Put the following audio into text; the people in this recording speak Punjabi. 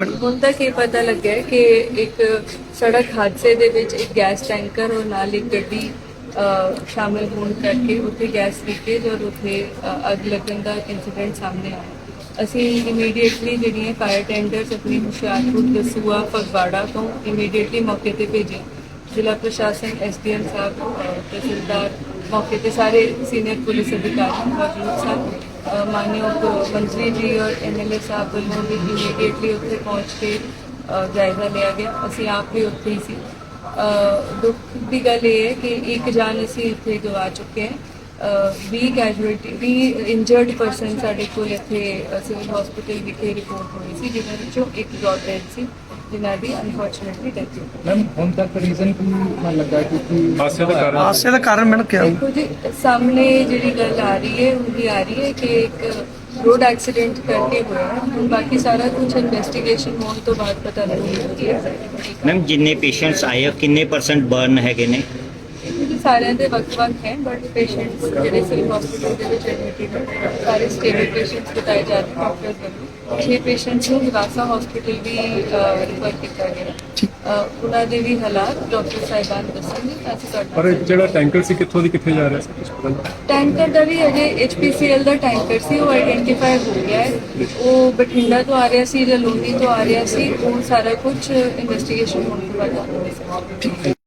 ਹੁਣ ਤੱਕ ਇਹ ਪਤਾ ਲੱਗਿਆ ਕਿ ਇੱਕ ਸੜਕ ਹਾਦਸੇ ਦੇ ਵਿੱਚ ਇੱਕ ਗੈਸ ਟੈਂਕਰ ਔਰ ਨਾਲ ਇੱਕ ਗੱਡੀ ਸ਼ਾਮਿਲ ਹੋਣ ਕਰਕੇ ਉੱਥੇ ਗੈਸ ਲੀਕੇਜ ਔਰ ਉੱਥੇ ਅੱਗ ਲੱਗਣ ਦਾ ਇੰਸੀਡੈਂਟ ਸਾਹਮਣੇ ਆਇਆ। ਅਸੀਂ ਇਮੀਡੀਏਟਲੀ ਜਿਹੜੀਆਂ ਫਾਇਰ ਟੈਂਡਰਸ ਆਪਣੀ ਹੁਸ਼ਿਆਰਪੁਰ ਦਸੂਆ ਫਗਵਾੜਾ ਤੋਂ ਇਮੀਡੀਏਟਲੀ ਮੌਕੇ ਤੇ ਭੇਜੇ। ਜ਼ਿਲ੍ਹਾ ਪ੍ਰਸ਼ਾਸਨ ਐਸਡੀਐਮ ਸਾਹਿਬ ਤਹਿਸੀਲਦਾਰ ਮੌਕੇ ਤੇ ਸਾਰੇ ਸੀਨੀਅਰ ਪੁਲਿਸ ਅਧਿਕਾਰੀ ਮੌਜੂਦ ਸਨ। ਅ, ਮਾਨਯੋਗ ਮੰਤਰੀ ਜੀ ਔਰ ਐਮਐਲਏ ਸਾਹਿਬ ਵੱਲੋਂ ਵੀ ਇਮੀਡੀਏਟਲੀ ਉੱਥੇ ਪਹੁੰਚ ਕੇ ਜਾਇਜ਼ਾ ਲਿਆ ਗਿਆ। ਅਸੀਂ ਆਪ ਵੀ ਉੱਥੇ ਹੀ ਸੀ। ਦੁੱਖ ਦੀ ਗੱਲ ਇਹ ਹੈ ਕਿ ਇੱਕ ਜਾਨ ਅਸੀਂ ਇੱਥੇ ਗਵਾ ਚੁੱਕੇ ਹਾਂ। 20 ਕੈਜੂਅਲਟੀ 20 ਇੰਜਰਡ ਪਰਸਨ ਸਾਡੇ ਕੋਲ ਇੱਥੇ ਸਿਵਲ ਹਸਪੀਟਲ ਵਿਖੇ ਰਿਪੋਰਟ ਹੋਈ ਸੀ ਜਿਨ੍ਹਾਂ ਵਿੱਚੋਂ ਇੱਕ ਡੈਡ ਸੀ ਜਿਨ੍ਹਾਂ ਦੀ ਅਨਫੋਰਚੂਨੇਟਲੀ ਡੈਥ ਹੋ ਗਈ। ਮੈਮ ਹੁਣ ਤੱਕ ਰੀਜ਼ਨ ਕੀ ਮਨ ਲੱਗਾ ਕਿਉਂਕਿ ਹਾਦਸੇ ਦਾ ਕਾਰਨ? ਹਾਦਸੇ ਦਾ ਕਾਰਨ ਮੈਨੂੰ ਕਿਹਾ। ਦੇਖੋ ਜੀ ਸਾਹਮਣੇ ਜਿਹੜੀ ਗੱਲ ਆ ਰਹੀ ਹੈ ਉਹਦੀ ਆ ਰਹੀ ਹੈ ਕਿ ਇੱਕ ਰੋਡ ਐਕਸੀਡੈਂਟ ਕਰਕੇ ਹੋਇਆ ਹੈ। ਹੁਣ ਬਾਕੀ ਸਾਰਾ ਕੁਝ ਇਨਵੈਸਟੀਗੇਸ਼ਨ ਹੋਣ ਤੋਂ ਬਾਅਦ ਪਤਾ ਲੱਗੇਗਾ ਕਿ exactly ਮੈਮ ਜਿੰਨੇ ਪੇਸ਼ੈਂਟਸ ਆਏ ਆ ਕਿੰਨੇ ਪਰਸੈਂਟ ਬਰਨ ਹੈਗੇ ਨੇ? ਕਿਉਂਕਿ ਸਾਰਿਆਂ ਦੇ ਵੱਖ-ਵੱਖ ਹੈ ਬਟ ਪੇਸ਼ੈਂਟਸ ਜਿਹੜੇ ਸਿਵਲ ਹਸਪੀਟਲ ਦੇ ਵਿੱਚ ਐਡਮਿਟਡ ਸਾਰੇ ਸਟੇਬਲ ਪੇਸ਼ੈਂਟਸ ਬਤਾਏ ਜਾ ਰਹੇ ਡਾਕਟਰਸ ਵੱਲੋਂ। 6 ਪੇਸ਼ੈਂਟਸ ਨੂੰ ਵਿਵਾਸਾ ਹਸਪੀਟਲ ਵੀ ਰਿਫਰ ਕੀਤਾ ਗਿਆ। ਉਹਨਾਂ ਦੇ ਵੀ ਹਾਲਾਤ ਡਾਕਟਰ ਸਾਹਿਬਾਨ ਦੱਸਣਗੇ ਅਸੀਂ ਪਰ ਤੁਹਾਡੇ ਇਹ ਜਿਹੜਾ ਟੈਂਕਰ ਸੀ ਕਿੱਥੋਂ ਦੀ ਕਿੱਥੇ ਜਾ ਰਿਹਾ ਸੀ? ਟੈਂਕਰ ਦਾ ਵੀ ਅਜੇ HPCL ਦਾ ਟੈਂਕਰ ਸੀ ਉਹ ਆਇਡੈਂਟੀਫਾਈ ਹੋ ਗਿਆ ਹੈ। ਉਹ ਬਠਿੰਡਾ ਤੋਂ ਆ ਰਿਹਾ ਸੀ ਜਾਂ ਲੋਨੀ ਤੋਂ ਆ ਰਿਹਾ ਸੀ ਉਹ ਸਾਰਾ ਕੁਝ ਇਨਵੈਸਟੀਗੇਸ਼ਨ ਹੋਣ ਤੋਂ ਬਾਅਦ